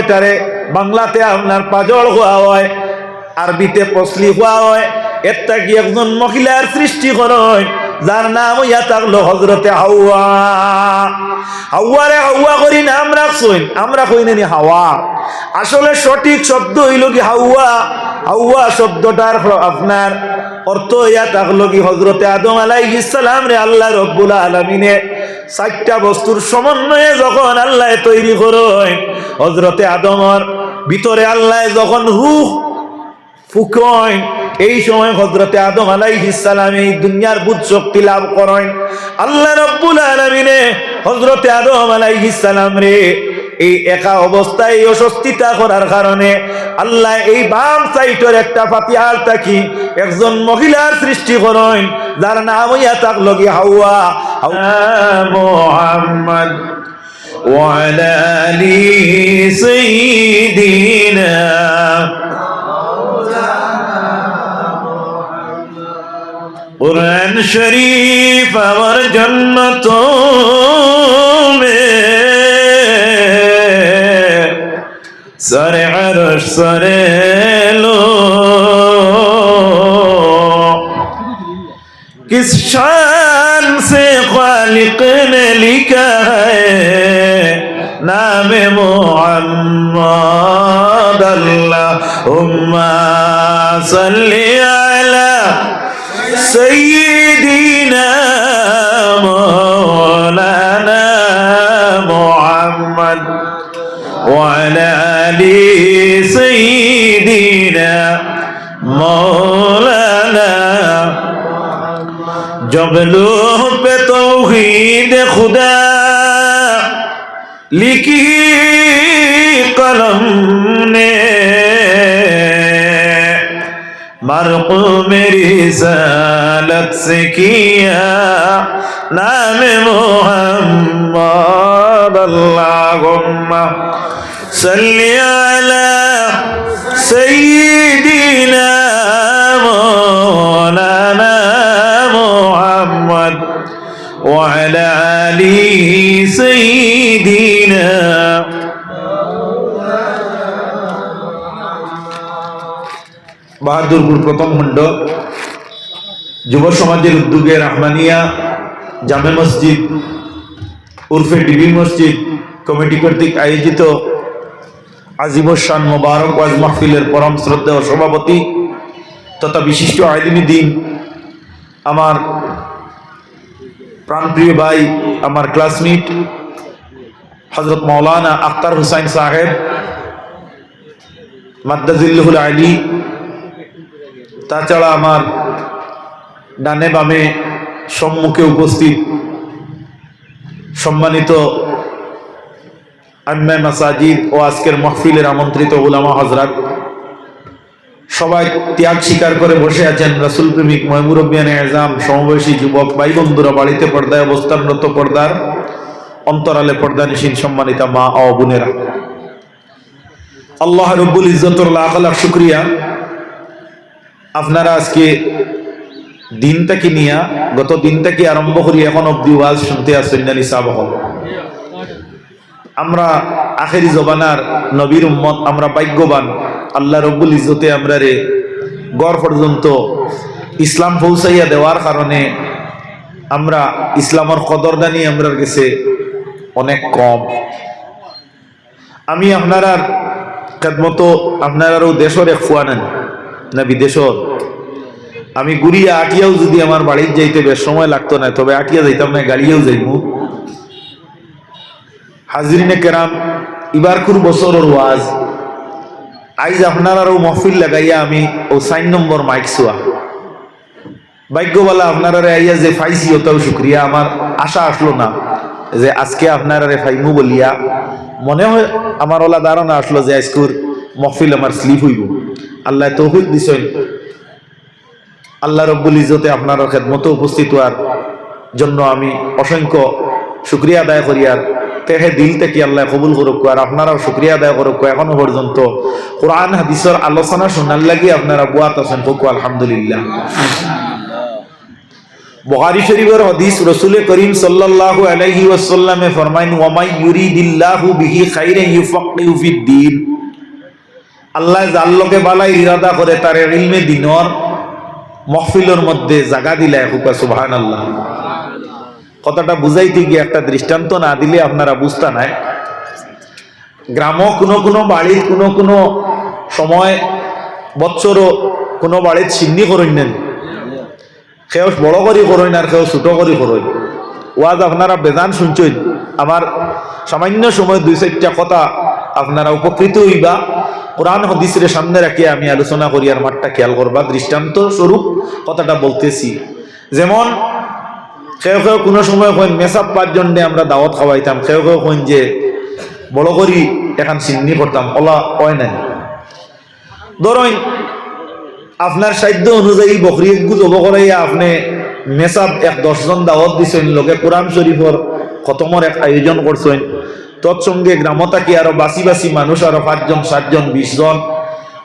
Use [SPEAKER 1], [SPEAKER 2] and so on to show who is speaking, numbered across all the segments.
[SPEAKER 1] এটারে বাংলাতে আপনার পাজল হওয়া হয়, আরবিতে পসলি হওয়া হয় এটা কি একজন মহিলার সৃষ্টি করেন যার নাম ইয়া থাকল হজরতে হাওয়া। হাওয়ারে হাওয়া করি নাম রাখছেন আমরা কই নি হাওয়া। আসলে সঠিক শব্দ হইল কি হাওয়া? হাওয়া শব্দটার আপনার অর্থ ইয়া থাকল কি হজরতে আদম আলাইহিস সালাম রে আল্লাহ রব্বুল আলামিনে চারটা বস্তুর সমন্বয়ে যখন আল্লাহ তৈরি করেন হজরতে আদমর ভিতরে আল্লাহ যখন রুহ ফুকন এই সময় হজরতে আদম আলাইহিস সালাম এই দুনিয়ার বুধ শক্তি লাভ করেন। আল্লাহ রব্বুল আলামিনে হজরতে আদম আলাইহিস সালাম রে, এই একা অবস্থায় এই অস্বস্তিতা করার কারণে আল্লাহ এই বাম সাইটের একটা পাতিয়াল থাকি একজন মহিলার সৃষ্টি করেন, যার নাম ইয়া থাকল হাওয়া। محمد وعلى آله سيدنا قرآن شريف أور جنة سرع رش سرع لو. کس شاہ خالق نے نعم لکھا ہے نام محمد اللہ امہ صلی علی سیدینا مولانا محمد وعلى آل سيدنا مولانا جبلوهم بتوحيد خدا لکی قلم نے مرق میری سالت سے کیا نام محمد اللہم صلی علی سیدنا آل سيدنا বাহাদুরপুর প্রথম খণ্ড যুব সমাজের উদ্যোগে রাহমানিয়া জামে মসজিদ উর্ফে ডিবি মসজিদ কমিটি কর্তৃক আয়োজিত আজিমুসান মোবারক ওয়াজ মাহফিলের পরম শ্রদ্ধেয় সভাপতি তথা বিশিষ্ট আইদিনী দিন আমার প্রাণপ্রিয় ভাই, আমার ক্লাসমেট হজরত মৌলানা আখতার হুসাইন সাহেব মাদ্দাজিল্লুল আলী, তাছাড়া আমার ডানে বামে সম্মুখে উপস্থিত সম্মানিত আম্মা মাসাজিদ ও আজকের মাহফিলের আমন্ত্রিত উলামা হজরত সবাই ত্যাগ স্বীকার করে বসে আছেন। রাসুল প্রেমিক মহমুরবিয়ান এজাম সমবয়সী যুবক, ভাই বন্ধুরা, বাড়িতে পর্দায় অবস্থানরত পর্দার অন্তরালে পর্দা নিশীন সম্মানিতা মা ও বোনেরা। আল্লাহ রব্বুল লাখ লাখ শুক্রিয়া। আপনারা আজকে দিনটাকে নিয়া, গত দিনটাকে আরম্ভ করি, এখন অব্দি ওয়াজ শুনতে আসছেন জানি সাবহল আমরা আখেরি জবানার নবীর উম্মত, আমরা ভাগ্যবান। আল্লাহ রব্বুল ইজতে আমরা রে গড় পর্যন্ত ইসলাম পৌঁছাইয়া দেওয়ার কারণে আমরা ইসলামের কদরদানি আমরার কাছে অনেক কম। আমি আপনার খেদমতো আপনারারও দেশের এক ফুয়া নেন, না বিদেশর। আমি গুড়িয়া আটিয়াও যদি আমার বাড়ির যাইতে বেশ সময় লাগতো না, তবে আটিয়া যাইতাম না, গাড়িয়েও যাইমু। হাজরিনে কেরাম ইবার কুর বছরের ওয়াজ আইজ আপনার আরও মহফিল লাগাইয়া আমি ও সাইন নম্বর মাইক চুয়া। ভাগ্যবালা আপনারা আইয়া যে ফাইছি, ওটাও শুক্রিয়া। আমার আশা আসলো না যে আজকে আপনারা ফাইমু বলিয়া। মনে হয় আমার ওলা ধারণা আসলো যে আজকুর মহফিল আমার স্লিপ হইব। আল্লাহ তৌফিক দিছেন। আল্লাহ রব্বুল ইজতে আপনার খেদমত উপস্থিত হওয়ার জন্য আমি অসংখ্য শুক্রিয়া আদায় করি আর তেহে দিল থেকে আল্লাহ কবুল করুক আর আপনারাও শুক্রিয়া আদায় করুক এখনও পর্যন্ত কোরআন হাদিসের আলোচনা শোনার লাগি আপনারা বুয়াত আছেন আলহামদুলিল্লাহ। বুখারী শরীফের হাদিস রাসূল করিম সাল্লাল্লাহু আলাইহি ওয়াসাল্লামে ফরমাইন ইউরিদিল্লাহু বিহি খাইরান ইউফাক্কিহু আল্লাহ যার লোকে বালাই ইরাদা করে তার ইলমে দিনর মহফিলের মধ্যে জাগা দিলে হুকা সুবহানাল্লাহ। কথাটা বুঝাইতে গিয়ে একটা দৃষ্টান্ত না দিলে আপনারা বুঝতে নাই। গ্রামও কোনো কোনো বাড়ির কোনো কোনো সময় বৎসরও কোনো বাড়ির চিন্নি করইন নেন। সেও বড় করি করইন আর সেও ছোট করি করইন ওয়াজ আপনারা বেজান শুনছেন। আমার সামান্য সময় দুই চারটা কথা আপনারা উপকৃত হইবা। কোরআন হদিসের সামনে রাখি আমি আলোচনা করি আর মাঠটা খেয়াল করবা। দৃষ্টান্ত স্বরূপ কথাটা বলতেছি। যেমন কেউ কেউ কোনো সময় কইন মেসাপ পাঁচজন আমরা দাওয়াত খাওয়াইতাম। কেউ কেউ কইন যে বড় করি, এখন চিন্নি করতাম। ওলা হয় নাই। ধরুন, আপনার সাধ্য অনুযায়ী বকরি একগু জব করাইয়া আপনি মেসাব এক দশজন দাওয়াত দিছেন, লোকে কোরআন শরীফর খতমর এক আয়োজন করছেন। তৎসঙ্গে গ্রামতাকি আরও বাসি বাসি মানুষ, আরও পাঁচজন, সাতজন বিশ জন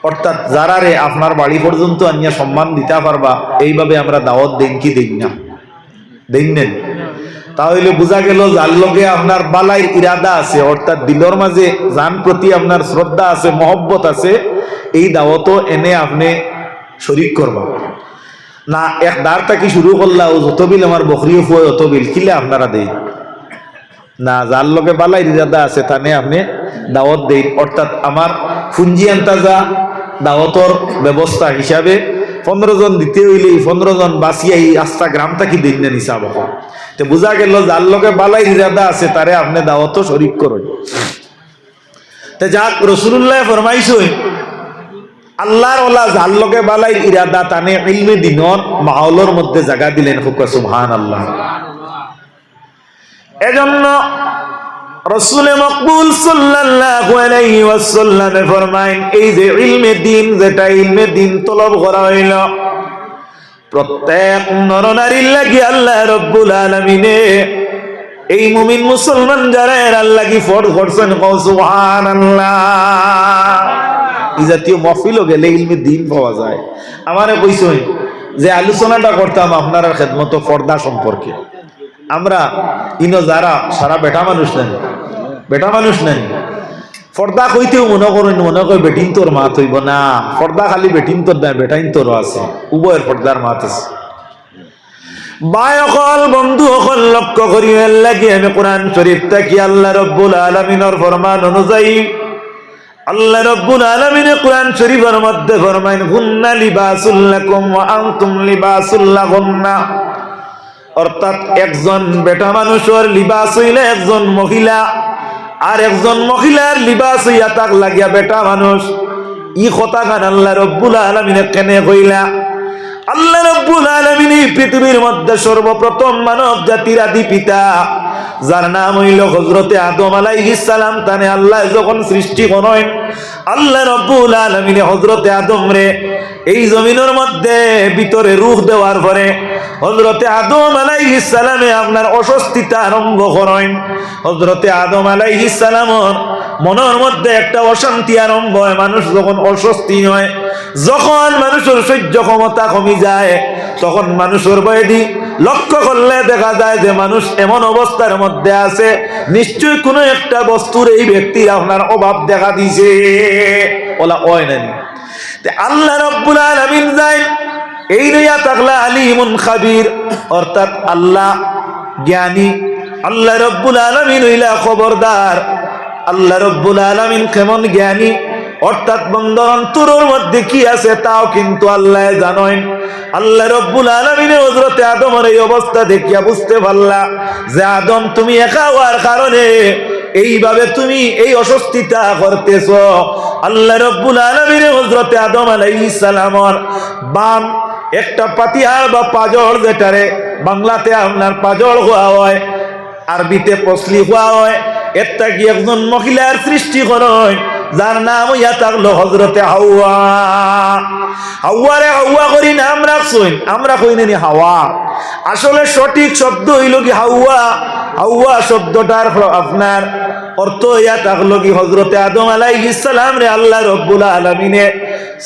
[SPEAKER 1] অর্থাৎ যারারে আপনার বাড়ি পর্যন্ত আনিয়া সম্মান দিতে পারবা, এইভাবে আমরা দাওয়াত দেন কি দেন না। দেন নেন তাহলে বোঝা গেল যার লগে আপনার বালাই ইরাদা আছে, অর্থাৎ দিলর মাঝে যান প্রতি আপনার শ্রদ্ধা আছে, মহব্বত আছে, এই দাওয়াতও এনে আপনি শরিক করবা। না, এক দাঁড় থাকি শুরু করলা ও যত বিল আমার বকরিও ফুয় অত বিল কিলে আপনারা দেই না যার লগে বালাই ইরাদা আছে তানে আপনি দাওয়াত দেই অর্থাৎ আমার ফুঞ্জি আন্তাজা দাওয়াতর ব্যবস্থা হিসাবে পনেরো জন দিতে হইলে এই পনেরো জন বাঁচিয়ে এই আস্থা গ্রাম থাকি দিন নিসা বকর তো বোঝা গেল যার লগে বালাই ইরাদা আছে, তারে আপনি দাওয়াতও শরিক করুন। তে যাক রসুল্লাহ ফরমাইছই আল্লাহর ওলা যার লগে বালাই ইরাদা তানে ইলমে দিনর মাহলর মধ্যে জায়গা দিলেন হুকা সুবহান আল্লাহ এজন্য রসুলে মকবুল সাল্লাল্লাহু আলাইহি ওয়াসাল্লামে ফরমাইন এই যে ইলমে দিন, যেটা ইলমে দিন তলব করা হইল, প্রত্যেক নরনারীর লাগি আল্লাহ রব্বুল আলামিনে, এই মুমিন মুসলমান যারা, এর আল্লাহ কি ফর করছেন সুবহানাল্লাহ। এই জাতীয় মহফিলও গেলে ইলমে দিন পাওয়া যায়। আমারে কইছেন যে আলোচনাটা করতাম আপনার খেদমত পর্দা সম্পর্কে। আমরা, ইনো যারা, সারা বেটা মানুষ নেন বেটা মানুষ নাই। ফর্দা কইতেও মনে করেন মনে করে বেটিন তোর মাত হইব না। ফর্দা খালি বেটিন তোর নাই, বেটাইন তোর আছে। উভয়ের ফর্দার মাত আছে। বাই অকল বন্ধু অকল লক্ষ্য করি লাগি আমি কোরআন শরীফ থাকি। আল্লাহ রব্বুল আলমিনর ফরমান অনুযায়ী, আল্লাহ রব্বুল আলমিনে কোরআন শরীফের মধ্যে ফরমাইন গুন্না লিবাসুল্লাকুম ওয়া আনতুম লিবাসুল্লাহুন্না অর্থাৎ একজন বেটা মানুষের লিবাস হইলে একজন মহিলা। আর একজন মহিলার লিবাস হইয়া তাক লাগিয়া বেটা মানুষ, ই কথা কান আল্লাহ রব্বুল আলমিনে কেনে কইলা? আল্লাহ রব্বুল আলমিনী পৃথিবীর মধ্যে সর্বপ্রথম মানব জাতির আদি পিতা। যার নাম হইল হজরতে আদম আলাইসালাম সালাম, তানে আল্লাহ যখন সৃষ্টি করেন আল্লাহ রব্বুল আলমিনে হজরতে আদম রে, এই জমিনের মধ্যে ভিতরে রুখ দেওয়ার পরে হজরতে আদম আলাইসালামে সালামে আপনার অস্বস্তিতা আরম্ভ করেন। হজরতে আদম আলাইসালামর সালামর মনের মধ্যে একটা অশান্তি আরম্ভ হয়, মানুষ যখন অস্বস্তি হয়, যখন মানুষের সহ্য ক্ষমতা কমি যায়, তখন মানুষের বয়দি লক্ষ্য করলে দেখা যায় যে মানুষ এমন অবস্থার মধ্যে আছে, নিশ্চয়ই কোনো একটা বস্তুর এই ব্যক্তির আপনার অভাব দেখা দিছে ওলা ওয় নানি। আল্লাহ রব্বুল আলামিন যায় এই নইয়া তাকলা আলিমুন খাবির, অর্থাৎ আল্লাহ জ্ঞানী, আল্লাহ রব্বুল আলামিন হইলা খবরদার। আল্লাহ রব্বুল আলামিন কেমন জ্ঞানী? অর্থাৎ বন্ধর অন্তরের মধ্যে কি আছে তাও কিন্তু আল্লাহ জানেন। আল্লাহ রব্বুল আলমিনে হজরতে আদমের এই অবস্থা দেখিয়া বুঝতে পারলা যে আদম তুমি একা হওয়ার কারণে এইভাবে তুমি এই অস্বস্তিতা করতেছ। আল্লাহ রব্বুল আলমিনে হজরতে আদম আলাইহিস সালামর বাম একটা পাতিয়ার বা পাজর যেটারে বাংলাতে আপনার পাজর হওয়া হয়, আরবিতে পসলি হওয়া হয় একটা কি একজন মহিলার সৃষ্টি করেন যার নাম ইয়া থাকল হজরতে হাওয়া। হাওয়ারে হাওয়া করি নাম রাখছেন আমরা কই নি হাওয়া? আসলে সঠিক শব্দ হইল কি হাওয়া? হাওয়া শব্দটার আপনার অর্থ ইয়া থাকল কি হজরতে আদম আলাইহিস সালাম রে আল্লাহ রব্বুল আলামিনে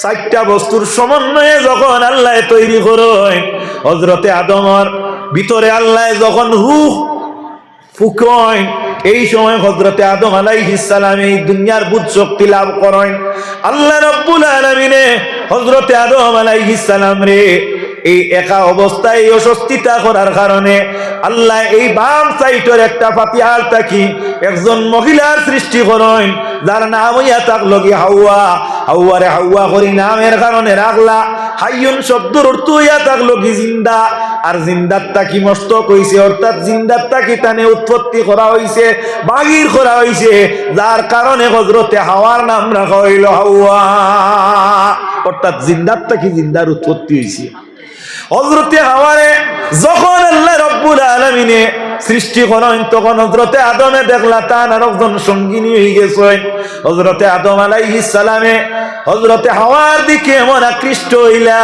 [SPEAKER 1] চারটা বস্তুর সমন্বয়ে যখন আল্লাহ তৈরি করেন হজরতে আদমর ভিতরে আল্লাহ যখন রুহ ফুকন এই সময় হজরতে আদম আলাইহিস সালাম এই দুনিয়ার বুধ শক্তি লাভ করেন। আল্লাহ রব্বুল আলমিনে হজরতে আদম আলাইহিস সালাম রে, এই একা অবস্থায় এই অস্বস্তিতা করার কারণে আল্লাহ এই বাম সাইটের একটা পাতিয়াল থাকি একজন মহিলার সৃষ্টি করেন, যার নাম হইয়া থাকল কি হাওয়া। হাওয়ারে হাওয়া করি নামের কারণে রাখলা হাইয়ন শব্দর অর্থ হইয়া থাকল কি জিন্দা? আর জিন্দার তাকি মস্ত কইছে? অর্থাৎ জিন্দার তাকি তানে উৎপত্তি করা হইছে? বাগির করা হইছে? যার কারণে হজরতে হাওয়ার নাম রাখা হইল হাওয়া। অর্থাৎ জিন্দার তাকি জিন্দার উৎপত্তি হইছে? হজরতে হাওয়ারে, যখন আল্লাহ রব্বুল আলমিনে সৃষ্টি করেন তখন হজরতে আদমে দেখলা তান আর একজন সঙ্গিনী হয়ে গেছেন হজরতে আদম আলাইহিস সালামে হজরতে হাওয়ার দিকে এমন আকৃষ্ট হইলা।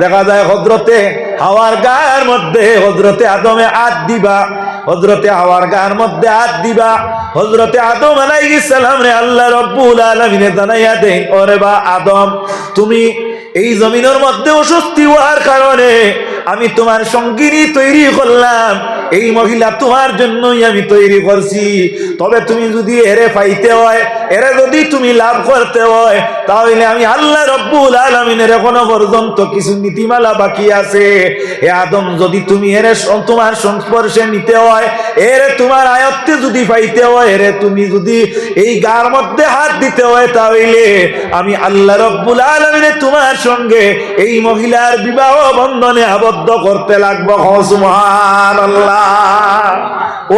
[SPEAKER 1] দেখা যায় হজরতে হাওয়ার গায়ের মধ্যে হজরতে আদমে হাত দিবা। হজরতে হাওয়ার গায়ের মধ্যে হাত দিবা। হজরতে আদম আলাইহিস সালাম রে আল্লাহ রব্বুল আলমিনে জানাইয়া দেন, ওরে বা আদম, তুমি এই জমিনের মধ্যে অস্বস্তি হওয়ার কারণে আমি তোমার সঙ্গিনী তৈরি করলাম। এই মহিলা তোমার জন্যই আমি তৈরি করছি। তবে তুমি যদি এরে পাইতে হয়, এরে যদি তুমি লাভ করতে হয়, তাহলে আমি আল্লাহ রব্বুল আলমিনের এখনও পর্যন্ত কিছু নীতিমালা বাকি আছে। এ আদম, যদি তুমি এরে তোমার সংস্পর্শে নিতে হয়, এরে তোমার আয়ত্তে যদি পাইতে হয়, এরে তুমি যদি এই গার মধ্যে হাত দিতে হয়, তাহলে আমি আল্লাহ রব্বুল আলমিনে তোমার সঙ্গে এই মহিলার বিবাহ বন্ধনে আবদ্ধ করতে লাগবো। হসমান আল্লাহ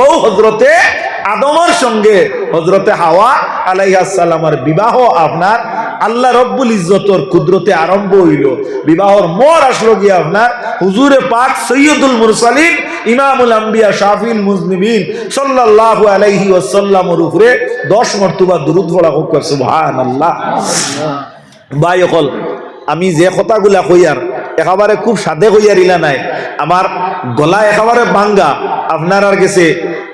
[SPEAKER 1] ও হজরতে আদমের সঙ্গে হজরতে হাওয়া আলাইহাসাল্লামের বিবাহ আপনার, আল্লাহ রব্বুল ইজ্জতর কুদরতে আরম্ভ হইল। বিবাহর মর আসলো গিয়ে আপনার? হুজুরে পাক সৈয়দুল মুরসালিন, ইমামুল আম্বিয়া শাফিল মুজনিবিন সাল্লাল্লাহু আলাইহি ওয়াসাল্লামের উপরে 10 মর্তবা দুরূদ পড়া হোক সুবহানাল্লাহ। ভাই অকল, আমি যে কথাগুলা কইয়ার একেবারে খুব সাদে হইয়া রিলা নাই। আমার গলা একেবারে বাঙ্গা আপনার আর গেছে,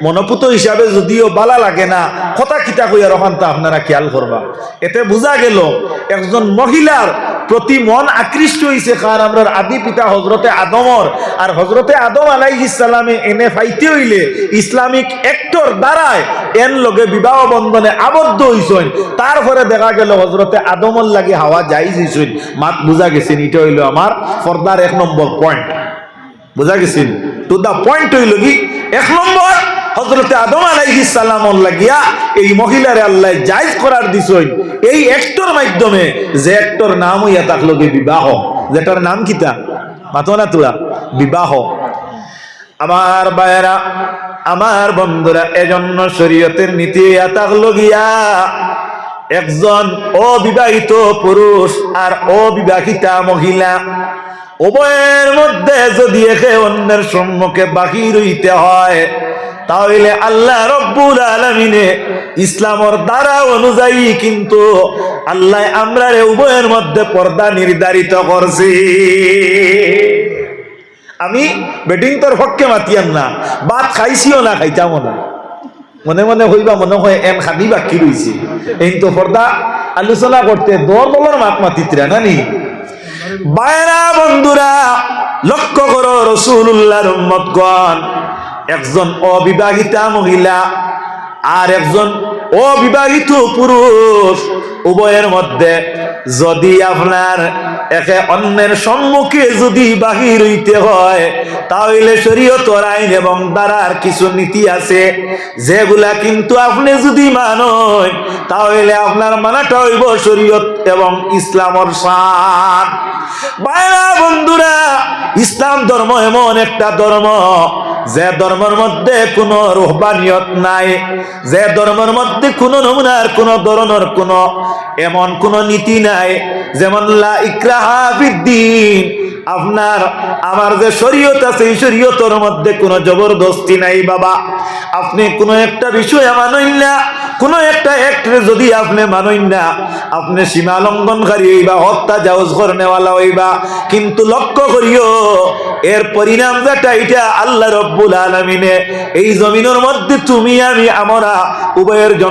[SPEAKER 1] মনপুত হিসাবে যদিও বালা লাগে না, কথা কিতা হইয়া রহান তা আপনারা খেয়াল করবা। এতে বোঝা গেল, একজন মহিলার প্রতি মন আকৃষ্ট হইছে কার আমরার আদি পিতা হজরতে আদমর আর হজরতে আদম আলাইহিস সালামে এনে ফাইতে হইলে ইসলামিক একটর দ্বারায় এন লগে বিবাহ বন্ধনে আবদ্ধ হইছেন তারপরে দেখা গেল হজরতে আদমর লাগে হাওয়া যাইজ হইছেন মাত বুঝা গেছেন এটা হইল আমার ফর্দার এক নম্বর পয়েন্ট বুঝা গেছেন টু দা পয়েন্ট হইল কি? এক নম্বর হজরতে আদম আলাইহিস সালাম লাগিয়া এই মহিলারে আল্লাহ জায়েজ করার দিছই এই একটর মাধ্যমে যে একটর নাম হইয়া থাকল কি বিবাহ? যেটার নাম কিতা? মাতো না তোরা বিবাহ। আমার বায়রা আমার বন্ধুরা এজন্য শরীয়তের নীতি থাকল গিয়া। একজন অবিবাহিত পুরুষ আর অবিবাহিতা মহিলা উভয়ের মধ্যে যদি একে অন্যের সম্মুখে বাকি রইতে হয় তাহলে আল্লাহ রব্বুল আলমিনে ইসলামর দ্বারা অনুযায়ী কিন্তু আল্লাহ আমরা উভয়ের মধ্যে পর্দা নির্ধারিত করছি। আমি বেটিং তোর পক্ষে মাতিয়াম না, ভাত খাইছিও না, খাইতামও না। মনে মনে হইবা, মনে হয় এন খানি বাকি রইছে। এই তো পর্দা আলোচনা করতে দর বলার মাত মাতিত্রা নানি বায়রা বন্ধুরা, লক্ষ্য করো রসুল্লাহর উম্মতগণ। একজন অবিবাহিতা মহিলা আর একজন অবিবাহিত পুরুষ, উভয়ের মধ্যে যদি আপনার একে অন্যের সম্মুখে যদি বাহির হইতে হয়, তাহলে শরীয়তর আইন এবং দ্বারার কিছু নীতি আছে, যেগুলা কিন্তু আপনি যদি মানেন, তাহলে আপনার মানাটা হইব শরীয়ত এবং ইসলামর সান বাইরা বন্ধুরা, ইসলাম ধর্ম এমন একটা ধর্ম, যে ধর্মের মধ্যে কোনো রোহবানিয়ত নাই, যে ধর্মের মধ্যে কোনো নমুনার, কোনো ধরনের, কোনো এমন কোন নীতি নাই। যেমন আপনার, আমার যে শরীয়ত আছে, এই শরীয়তের মধ্যে কোনো জবরদস্তি নাই, বাবা। আপনি কোনো একটা বিষয় মানইন না, কোনো একটা অ্যাক্টরে যদি আপনি মানইন না, আপনি সীমা লঙ্ঘনকারী হইবা হত্যা জাউজ নেওয়ালা হইবা। কিন্তু লক্ষ্য করিও, এর পরিণাম যেটা, এটা আল্লাহ রব্বুল আলমিনে, এই জমিনের মধ্যে তুমি, আমি, আমরা, উভয়ের জন্য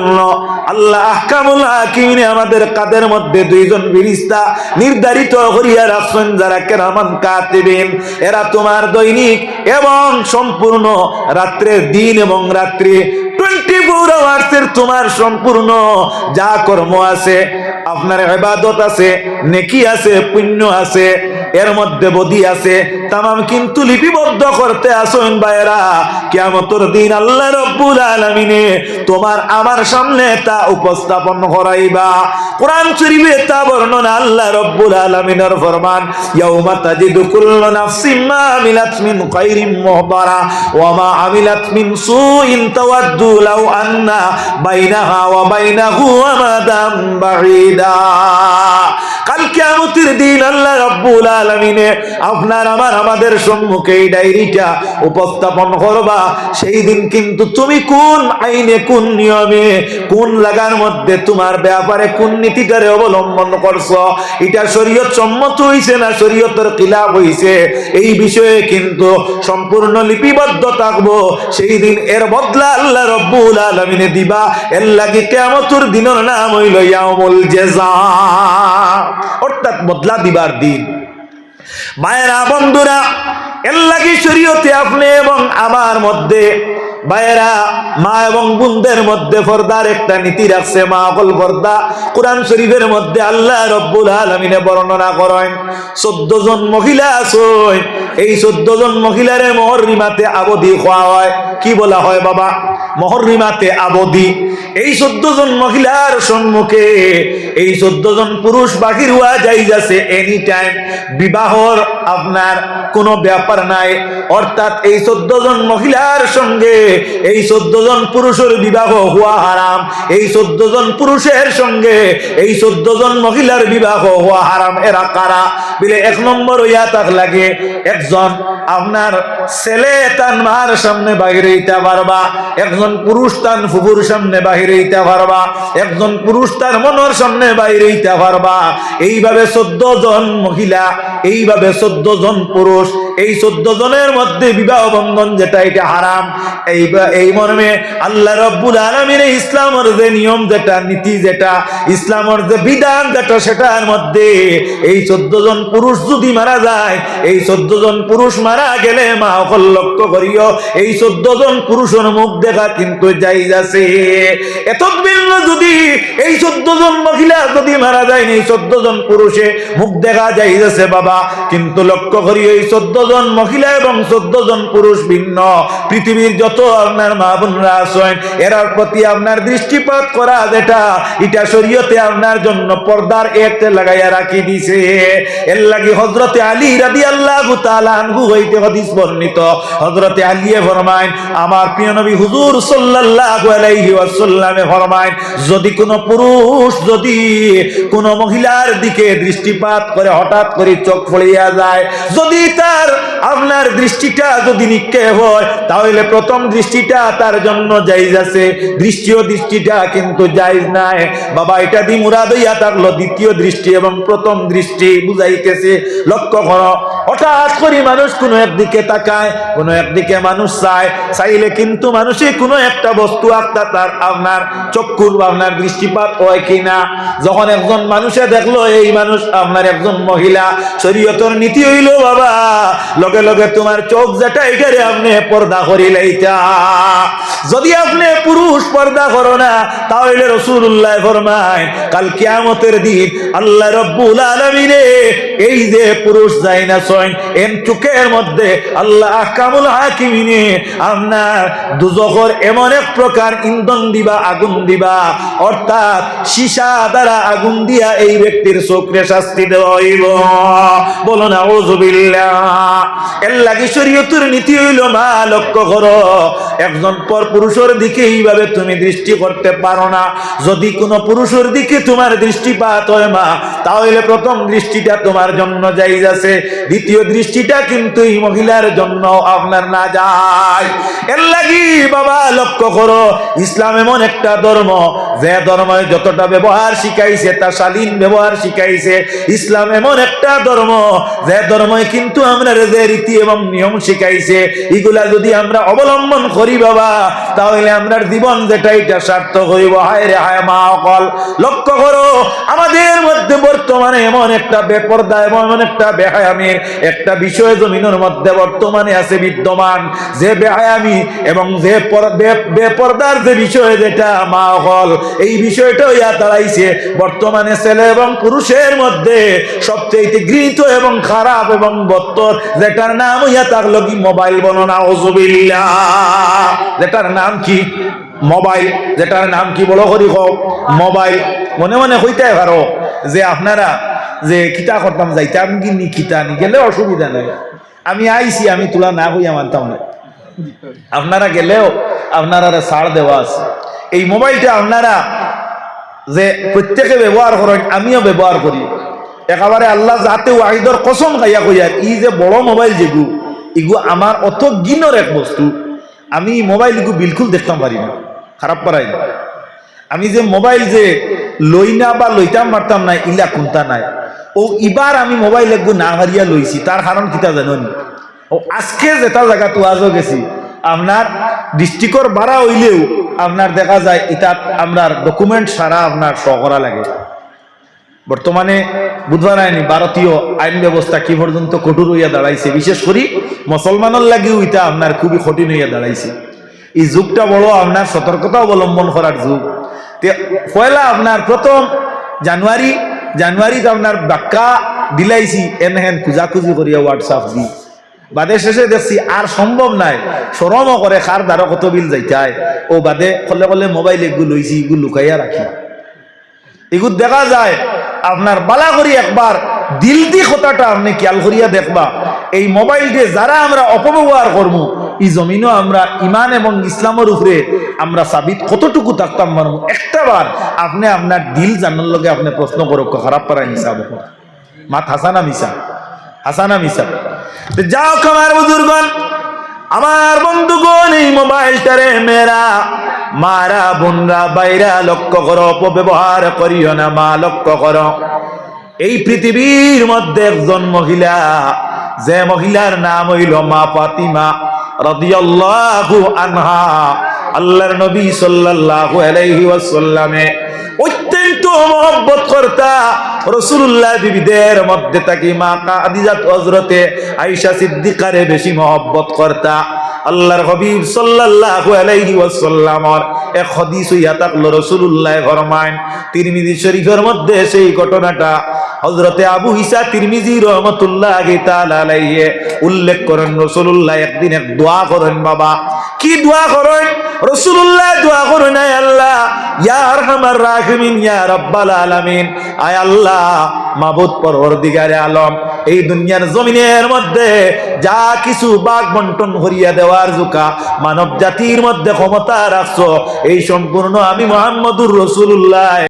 [SPEAKER 1] আল্লাহ আহকামুল হাকিমিনে আমাদের কাদের মধ্যে দুইজন ফিরিস্তা নির্ধারিত করিয়া রাখছেন যারা কেরামান কাতিবিন। এরা তোমার দৈনিক এবং সম্পূর্ণ রাত্রের দিন এবং রাত্রি। টোয়েন্টি ফোর আওয়ার্সের তোমার সম্পূর্ণ যা কর্ম আছে, আপনার ইবাদত আছে, নেকি আছে, পুণ্য আছে। এর মধ্যে বদি আছে, তামাম কিন্তু লিপিবদ্ধ করতে আসুন বাইরা কিয়ামতের দিন আল্লাহ রব্বুল আলামিনে তোমার আমার সামনে তা উপস্থাপন করাইবা। কোরআন শরীফে তা বর্ণনা আল্লাহ রব্বুল আলামিনের ফরমান, ইয়াউমা তাজিদু দিন আল্লাহ রাব্বুল আলামিনে আপনার আমার আমাদের সম্মুখে এই ডায়েরিটা উপস্থাপন করবা। সেই দিন কিন্তু তুমি কোন আইনে, কোন নিয়মে, কোন লাগার মধ্যে তোমার ব্যাপারে কোন নীতিটারে অবলম্বন এটা শরীয়ত সম্মত না এই বিষয়ে কিন্তু সম্পূর্ণ লিপিবদ্ধ থাকব। সেই দিন এর বদলা আল্লাহ রব্বুল আলামিনে দিবা। এর লাগি কিয়ামতের দিনের নাম হইল ইয়াউমুল জাযা অর্থাৎ বদলা দিবার দিন। মায়েরা, বন্ধুরা, এর লাগি শরীয়তে আপনি এবং আমার মধ্যে ভাইয়েরা মা এবং বোনদের মধ্যে পর্দার একটা নীতি রাখছে, মা অকল পর্দা কোরআন শরীফের মধ্যে আল্লাহ রব্বুল আলমিনে বর্ণনা করেন, চোদ্দ জন মহিলা আসই এই চোদ্দ জন মহিলারে মহরিমাতে আবধি খোয়া হয়। কি বলা হয় বাবা? মহরিমাতে আবধি এই চোদ্দ জন মহিলার সম্মুখে, এই চোদ্দ জন পুরুষ বাহির হওয়া যাই যাচ্ছে এনি টাইম বিবাহর আপনার কোনো ব্যাপার নাই। অর্থাৎ এই চোদ্দ জন মহিলার সঙ্গে, এই চোদ্দ জন পুরুষের বিবাহ হওয়া হারাম। এই চোদ্দ জন পুরুষের সঙ্গে, এই চোদ্দ জন মহিলার বিবাহ হওয়া হারাম। এরা কারা? বিলে এক নম্বর হইয়া তাক লাগে একজন। আপনার ছেলে তার মার সামনে ইতে পারবা। একজন পুরুষ তার ফুফুর সামনে বাহিরে ইতে পারবা একজন পুরুষ তার মনের সামনে বাইরে ইতে পারবা এইভাবে চোদ্দ জন মহিলা, এইভাবে চোদ্দ জন পুরুষ এই চোদ্দ জনের মধ্যে বিবাহ বন্ধন যেটা, এটা হারাম। এই এই মর্মে আল্লাহ রব্বুল আলমিন ইসলামের যে নিয়ম যেটা, নীতি যেটা, ইসলামের যে বিধান যেটা, সেটার মধ্যে এই চোদ্দ জন পুরুষ যদি মারা যায়, এই চোদ্দ জন পুরুষ মারা গেলে মা অকল লক্ষ্য করিও, এই চোদ্দ জন পুরুষের মুখ দেখা কিন্তু যাই যাচ্ছে এত ভিন্ন যদি এই চোদ্দ জন মহিলা যদি মারা যায়, এই চোদ্দ জন পুরুষে মুখ দেখা যাই যাচ্ছে বাবা, কিন্তু লক্ষ্য করিও এই চোদ্দ জন মহিলা এবং চোদ্দ জন পুরুষ ভিন্ন। পৃথিবীর যত আপনার মা বোনরা আছেন, এরার প্রতি আপনার দৃষ্টিপাত করা যেটা, এটা শরীয়তে আপনার জন্য পর্দার একটা লাগাইয়া রাখি দিছে এর লাগি হজরতে আলী রাদি আল্লাহ হইতে হদিস বর্ণিত। হজরতে আলিয়ে ফরমাইন আমার প্রিয় নবী হুজুর ফরমাইন যদি কোনো পুরুষ যদি কোনো মহিলার দিকে দৃষ্টিপাত করে হঠাৎ করে চোখ ফড়িয়া যায়, যদি তার আপনার দৃষ্টিটা যদি নিক্ষেপ হয়, তাহলে প্রথম দৃষ্টিটা তার জন্য জাইজ আছে। দৃষ্টিও দৃষ্টিটা কিন্তু জাইজ নাই। বাবা, এটা দি মুরাদ হইয়া থাকল দ্বিতীয় দৃষ্টি এবং প্রথম দৃষ্টি বুঝাইতেছে। লক্ষ্য করো হঠাৎ করে মানুষ কোনো একদিকে তাকায়, কোনো একদিকে মানুষ চায়। চাইলে কিন্তু মানুষে কোনো একটা বস্তু আঁকতা তার আপনার চক্ষুর আপনার দৃষ্টিপাত হয় কিনা। যখন একজন মানুষে দেখল, এই মানুষ আপনার একজন মহিলা, শরীয়তর নীতি হইল বাবা, লগে লগে তোমার চোখ যেটা এটারে আপনি পর্দা করিলাইতা যদি আপনি পুরুষ পর্দা করো না, তাহলে রসুল্লাহ ফরমায়, কাল কিয়ামতের দিন আল্লাহ রব্বুল আলমিনে এই যে পুরুষ যায় না ছয় এম চুকের মধ্যে আল্লাহ আহকামুল হাকিমিনে আপনার দুজখর এমন এক প্রকার ইন্ধন দিবা, আগুন দিবা। অর্থাৎ সীসা দ্বারা আগুন দিয়া এই ব্যক্তির চোখে শাস্তি দেওয়া হইব। বলো না ওজুবিল্লাহ এর লাগি নীতি হইল, মা, লক্ষ্য করো, একজন পর পুরুষের দিকে এইভাবে তুমি দৃষ্টি করতে পারো না। যদি কোনো পুরুষের দিকে তোমার দৃষ্টিপাত হয় মা, তাহলে প্রথম দৃষ্টিটা তোমার জন্য যাই আছে। দ্বিতীয় দৃষ্টিটা কিন্তু এই মহিলার জন্য আপনার না যায়। এর লাগি বাবা, লক্ষ্য করো, ইসলাম এমন একটা ধর্ম, যে ধর্ম যতটা ব্যবহার শিখাইছে, তা শালীন ব্যবহার শিখাইছে। ইসলাম এমন একটা ধর্ম, যে ধর্মই কিন্তু আমরা যে রীতি এবং নিয়ম শিখাইছে, এগুলা যদি আমরা অবলম্বন করি বাবা, তাহলে আমরা জীবন যেটা এটা সার্থক হইব। হায় রে, হায় মা অকল। লক্ষ্য করো, আমাদের মধ্যে বর্তমানে এমন একটা বেপর্দা এবং এমন একটা বেহায়ামির একটা বিষয় জমিনের মধ্যে বর্তমানে আছে বিদ্যমান, যে বেহায়ামি এবং যে বেপর্দার যে বিষয় যেটা মা হল এই বিষয়টা ইয়া দাঁড়াইছে। বর্তমানে ছেলে এবং পুরুষের মধ্যে সবচেয়ে গৃহীত এবং খারাপ এবং বত্তর, যেটার নাম ইয়া থাকল কি মোবাইল বননা ওজুবিল্লা যেটার নাম কি? মোবাইল। যেটার নাম কি বলো করি হোক মোবাইল। মনে মনে হইতে পারো যে আপনারা যে কিতা করতাম যাইতাম কি নি কিতা নি গেলে অসুবিধা নাই। আমি আইছি, আমি তোলা না হইয়া মানতাম না। আপনারা গেলেও আপনারা ছাড় দেওয়া আছে। এই মোবাইলটা আপনারা যে প্রত্যেকে ব্যবহার করেন, আমিও ব্যবহার করি। একেবারে আল্লাহ যাতে ওয়াহিদর কসম খাইয়া কইয়ার ই যে বড় মোবাইল যেগু ইগু আমার অত গিনর এক বস্তু। আমি মোবাইল ইগু বিলকুল দেখতাম পারি না, খারাপ পারাই না। আমি যে মোবাইল যে লই না বা লইতাম পারতাম না, ইলা কোনটা নাই। ও ইবার আমি মোবাইল একগু না হারিয়া লইছি তার কারণ কিতা জানো নি? ও আজকে যেটা জায়গা তো আজও গেছি আপনার ডিস্ট্রিক্টর বাড়া হইলেও আপনার দেখা যায় এটা আপনার ডকুমেন্ট সারা আপনার শ করা লাগে। বর্তমানে বুধবার আইনি ভারতীয় আইন ব্যবস্থা কি পর্যন্ত কঠোর হইয়া দাঁড়াইছে, বিশেষ করে মুসলমানের লাগেও এটা আপনার খুবই কঠিন হইয়া দাঁড়াইছে। এই যুগটা বড় আপনার সতর্কতা অবলম্বন করার যুগ। পয়লা আপনার প্রথম জানুয়ারি জানুয়ারিতে আপনার বাক্কা দিলাইছি, এনেহেন খুঁজাখুঁজি করিয়া হোয়াটসঅ্যাপ দি। বাদে শেষে দেখছি আর সম্ভব নাই সরমও করে খার দ্বারা কত বিল যাইতায় ও বাদে কলে কলে মোবাইল এগুলো লইছি এগুলো লুকাইয়া রাখি এগুলো দেখা যায় আপনার বালা করি একবার দিল দি কথাটা আপনি খেয়াল করিয়া দেখবা। এই মোবাইল দিয়ে যারা আমরা অপব্যবহার করব এই জমিনও আমরা ইমান এবং ইসলামের উপরে আমরা সাবিত কতটুকু থাকতাম পারব একটা বার আপনি আপনার দিল জানার লগে আপনি প্রশ্ন করো খারাপ পারা হিসাব মাত হাসানা মিশা হাসানা মিশা যাও আমার বুজুর্গন আমার বন্ধুগণ, এই মোবাইলটারে মেরা মারা, বোনরা, বাইরা, লক্ষ্য করো, অপব্যবহার করিও না মা, লক্ষ্য করো। এই পৃথিবীর মধ্যে একজন মহিলা, যে মহিলার নাম হইল মা ফাতিমা, রাদিয়াল্লাহু আনহা। আল্লাহর নবী সাল্লাল্লাহু আলাইহি ওয়াসাল্লামে অত্যন্ত মহব্বত করতা রসুল্লাহ বিবিদের মধ্যে থাকি মা কাদিজাত হজরতে আয়েশা সিদ্দিকারে বেশি মহব্বত করতা। আল্লাহর হবিব সাল্লাল্লাহু আলাইহি ওয়াসাল্লামর এক হাদিস হইয়া থাকল, রাসূলুল্লাহ ফরমায় তিরমিজি শরীফের মধ্যে সেই ঘটনাটা হযরতে আবু ঈসা তিরমিজি রাহমাতুল্লাহি তাআলা আলাইহি উল্লেখ করেন, রাসূলুল্লাহ একদিন এক দোয়া করেন, বাবা, কি দোয়া করেন? রাসূলুল্লাহ দোয়া করেন, আয় আল্লাহ, ইয়া আরহামার রাহিমিন, ইয়া রাব্বাল আলামিন, আয় আল্লাহ, মাবুদ পরওয়ারদিগারে আলম, এই দুনিয়ার জমিনের মধ্যে যা কিছু বাঘ বন্টন করিয়া দেওয়ার জুকা। মানব জাতির মধ্যে ক্ষমতা রাখছো। এই সম্পূর্ণ আমি মোহাম্মদুর রসুল্লাহ